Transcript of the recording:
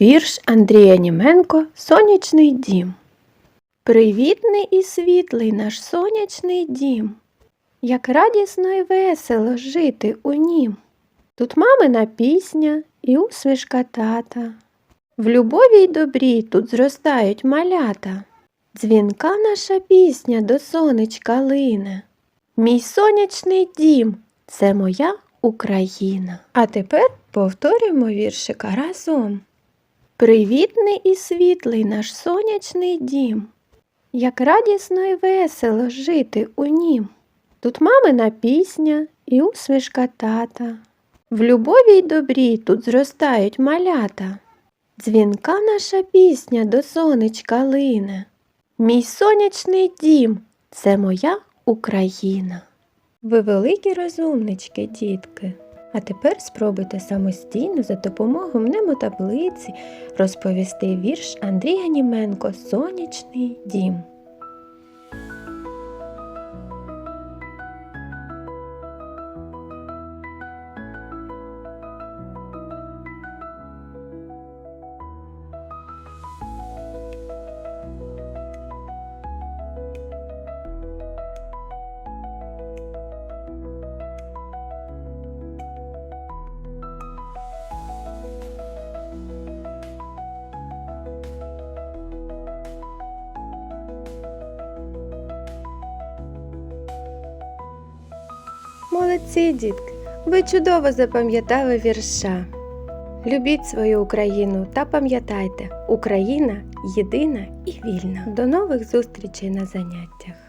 Вірш Андрія Німенко Сонячний дім. Привітний і світлий наш сонячний дім, як радісно і весело жити у нім. Тут мамина пісня і усмішка тата. В любові й добрі тут зростають малята. Дзвінка наша пісня до сонечка лине. Мій сонячний дім це моя Україна. А тепер повторюємо віршика разом. Привітний і світлий наш сонячний дім, як радісно і весело жити у нім. Тут мамина пісня і усмішка тата. В любові й добрі тут зростають малята. Дзвінка наша пісня до сонечка лине. Мій сонячний дім це моя Україна. Ви великі розумнички, дітки. А тепер спробуйте самостійно за допомогою мнемотаблиці розповісти вірш Андрія Німенко Сонячний дім. Молодці, дітки! Ви чудово запам'ятали вірша. Любіть свою Україну та пам'ятайте, Україна єдина і вільна. До нових зустрічей на заняттях.